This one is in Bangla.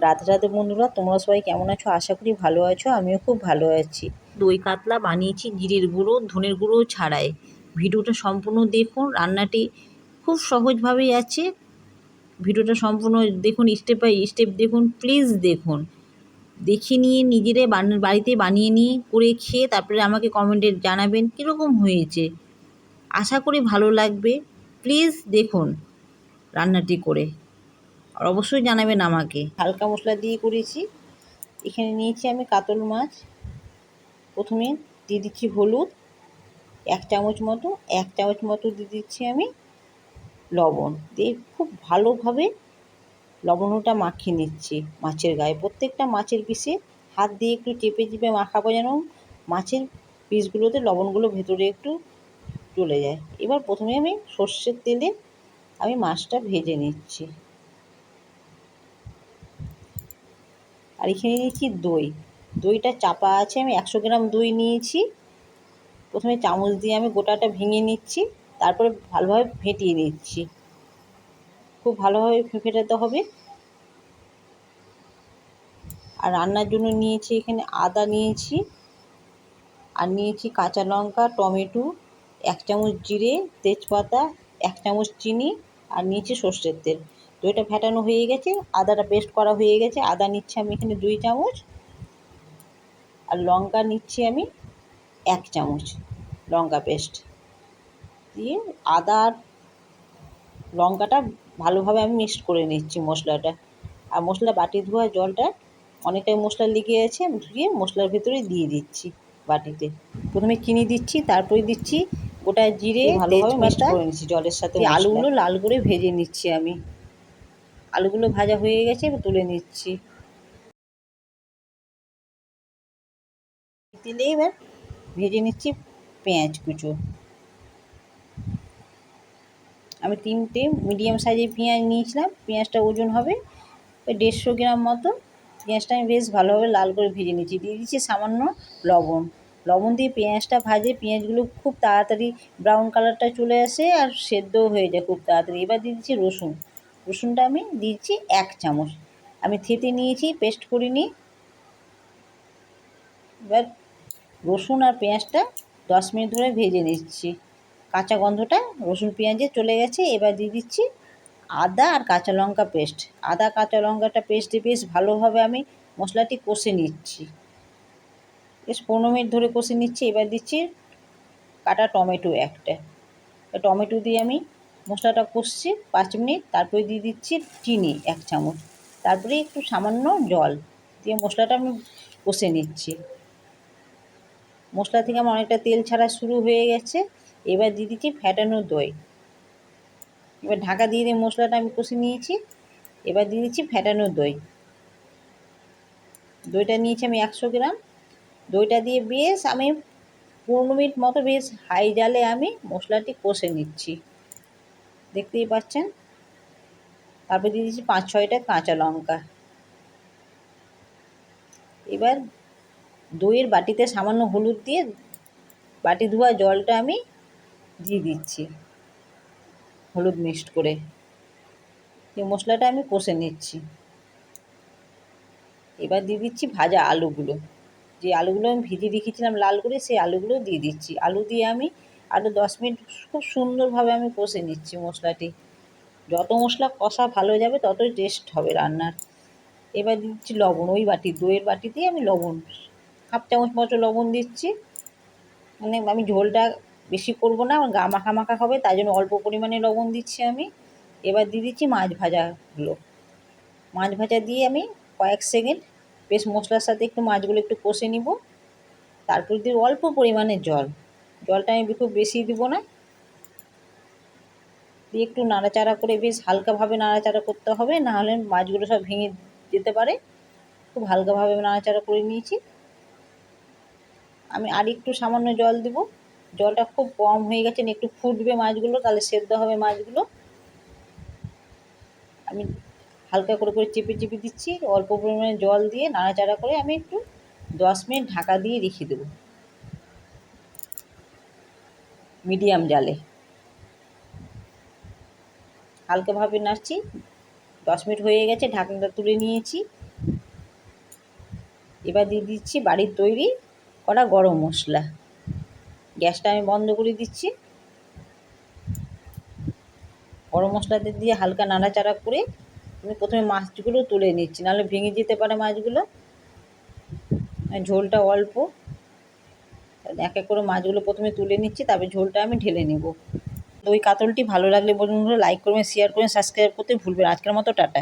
রাধে রাধে বন্ধুরা, তোমরা সবাই কেমন আছো? আশা করি ভালো আছো, আমিও খুব ভালো আছি। দই কাতলা বানিয়েছি, জিরের গুঁড়ো, ধনের গুঁড়ো ছাড়াই। ভিডিওটা সম্পূর্ণ দেখুন, রান্নাটি খুব সহজভাবেই আছে। ভিডিওটা সম্পূর্ণ দেখুন স্টেপ বাই স্টেপ দেখুন প্লিজ দেখুন। দেখে নিয়ে নিজেরা বান- বাড়িতে বানিয়ে নিয়ে করে খেয়ে তারপরে আমাকে কমেন্টে জানাবেন কীরকম হয়েছে। আশা করি ভালো লাগবে। প্লিজ দেখুন রান্নাটি করে। আর অবশ্যই জানাবেন আমাকে। হালকা মশলা দিয়ে করেছি। এখানে নিয়েছি আমি কাতল মাছ। প্রথমে দিয়ে দিচ্ছি হলুদ, এক চামচ মতো, এক চামচ মতো দিয়ে দিচ্ছি আমি লবণ। দিয়ে খুব ভালোভাবে লবণটা মাখিয়ে নিচ্ছি মাছের গায়ে। প্রত্যেকটা মাছের পিসে হাত দিয়ে একটু চেপে চেপে মাখাবো যেন মাছের পিসগুলোতে লবণগুলো ভেতরে একটু চলে যায়। এবার প্রথমে আমি সর্ষের তেলে আমি মাছটা ভেজে নিচ্ছি। আর এখানে নিয়েছি দই। দইটা চাপা আছে, আমি একশো গ্রাম দই নিয়েছি। প্রথমে চামচ দিয়ে আমি গোটাটা ভেঙে নিচ্ছি, তারপরে ভালোভাবে ফেটিয়ে নিচ্ছি। খুব ভালোভাবে ফেটাতে হবে। আর রান্নার জন্য নিয়েছি এখানে আদা নিয়েছি, আর নিয়েছি কাঁচা লঙ্কা, টমেটো, এক চামচ জিরে, তেজপাতা, এক চামচ চিনি, আর নিয়েছি সর্ষের তেল। দইটা ফেটানো হয়ে গেছে আদাটা পেস্ট করা হয়ে গেছে আদা নিচ্ছি আমি এখানে দুই চামচ আর লঙ্কা নিচ্ছি আমি এক চামচ লঙ্কা পেস্ট দিয়ে আদা আর লঙ্কাটা ভালোভাবে আমি মিক্সড করে নিচ্ছি মশলাটা। আর মশলা বাটি ধোয়া জলটা অনেকটাই মশলা লেগে আছে আমি ধুয়ে মশলার ভেতরে দিয়ে দিচ্ছি বাটিতে। প্রথমে চিনি দিচ্ছি তারপরে দিচ্ছি গোটা জিরে ভালোভাবে মিক্সড করে নিচ্ছি জলের সাথে আলুগুলো লাল করে ভেজে নিচ্ছি আমি। আলুগুলো ভাজা হয়ে গেছে তুলে নিচ্ছি। এবার ভেজে নিচ্ছি পেঁয়াজ কুচো। আমি তিনটে মিডিয়াম সাইজের পেঁয়াজ নিয়েছিলাম, পেঁয়াজটা ওজন হবে ওই দেড়শো গ্রাম মতো। পেঁয়াজটা আমি বেশ ভালোভাবে লাল করে ভেজে নিচ্ছি। দিয়ে দিচ্ছি সামান্য লবণ। লবণ দিয়ে পেঁয়াজটা ভাজে, পেঁয়াজগুলো খুব তাড়াতাড়ি ব্রাউন কালারটা চলে আসে আর সেদ্ধও হয়ে যায় খুব তাড়াতাড়ি। এবার দিয়ে দিচ্ছি রসুন। রসুনটা আমি দিচ্ছি এক চামচ। আমি থেতে নিয়েছি, পেস্ট করিনি। এবার রসুন আর পেঁয়াজটা দশ মিনিট ধরে ভেজে নিচ্ছি। কাঁচা গন্ধটা রসুন পেঁয়াজে চলে গেছে। এবার দিয়ে দিচ্ছি আদা আর কাঁচা লঙ্কা পেস্ট। আদা, কাঁচা লঙ্কাটা পেস্ট দিয়ে বেশ ভালোভাবে আমি মশলাটি কষে নিচ্ছি। বেশ পনেরো মিনিট ধরে কষে নিচ্ছি। এবার দিচ্ছি কাটা টমেটো একটা। টমেটো দিয়ে আমি মশলাটা কষছি পাঁচ মিনিট, তারপরে দিয়ে দিচ্ছি চিনি এক চামচ। তারপরে একটু সামান্য জল দিয়ে মশলাটা আমি কষে নিচ্ছি। মশলা থেকে আমার অনেকটা তেল ছাড়া শুরু হয়ে গেছে। এবার দিয়ে দিচ্ছি ফ্যাটানো দই। এবার ঢাকা দিয়ে দিয়ে মশলাটা আমি কষে নিয়েছি। এবার দিয়ে দিচ্ছি ফ্যাটানো দই। দইটা নিয়েছি আমি একশো গ্রাম। দইটা দিয়ে বেশ আমি পনেরো মিনিট মতো বেশ হাই জালে আমি মশলাটি কষে নিচ্ছি। দেখতেই পাচ্ছেন? তারপর দিয়ে দিচ্ছি পাঁচ ছয়টা কাঁচা লঙ্কা। এবার দইয়ের বাটিতে সামান্য হলুদ দিয়ে বাটি ধোয়া জলটা আমি দিয়ে দিচ্ছি, হলুদ মিক্সড করে। এই মশলাটা আমি কষে নিচ্ছি। এবার দিয়ে দিচ্ছি ভাজা আলুগুলো। যে আলুগুলো আমি ভিজিয়ে রেখেছিলাম লাল করে, সেই আলুগুলো দিয়ে দিচ্ছি। আলু দিয়ে আমি আরও দশ মিনিট খুব সুন্দরভাবে আমি কষে নিচ্ছি মশলাটি। যত মশলা কষা ভালো যাবে, ততই টেস্ট হবে রান্নার। এবার দিচ্ছি লবণ, ওই বাটি, দইয়ের বাটিতেই আমি লবণ, হাফ চামচ মতো লবণ দিচ্ছি। মানে আমি ঝোলটা বেশি করব না, আমার গা মাখা মাখা হবে, তাই জন্য অল্প পরিমাণে লবণ দিচ্ছি আমি। এবার দিয়ে দিচ্ছি মাছ ভাজাগুলো। মাছ ভাজা দিয়ে আমি কয়েক সেকেন্ড বেশ মশলার সাথে একটু মাছগুলো একটু কষে নিব। তারপর দিয়ে অল্প পরিমাণে জল। জলটা আমি খুব বেশি দিব না। দিয়ে একটু নাড়াচাড়া করে বেশ হালকাভাবে নাড়াচাড়া করতে হবে নাহলে মাছগুলো সব ভেঙে যেতে পারে। খুব হালকাভাবে নাড়াচাড়া করে নিয়েছি। আমি আর একটু সামান্য জল দেবো। জলটা খুব কম হয়ে গেছে একটু ফুটবে মাছগুলো, তাহলে সেদ্ধ হবে মাছগুলো। আমি হালকা করে করে চেপে চেপে দিচ্ছি, অল্প পরিমাণে জল দিয়ে নাড়াচাড়া করে আমি একটু দশ মিনিট ঢাকা দিয়ে রেখে দেবো। মিডিয়াম জালে। হালকাভাবে নাড়ছি। দশ মিনিট হয়ে গেছে, ঢাকনাটা তুলে নিয়েছি। এবার দিয়ে দিচ্ছি বাড়ির তৈরি করা গরম মশলা। গ্যাসটা আমি বন্ধ করে দিচ্ছি। গরম মশলাতে দিয়ে হালকা নাড়াচাড়া করে আমি প্রথমে মাছগুলো তুলে নিচ্ছি, নাহলে ভেঙে যেতে পারে মাছগুলো। ঝোলটা অল্প। এক এক করে মাছগুলো প্রথমে তুলে নিচ্ছি, তারপরে ঝোলটা আমি ঢেলে নেব। ওই কাতলটি ভালো লাগলে বন্ধুরা লাইক করবেন শেয়ার করবেন সাবস্ক্রাইব করতে ভুলবেন আজকের মতো টাটা।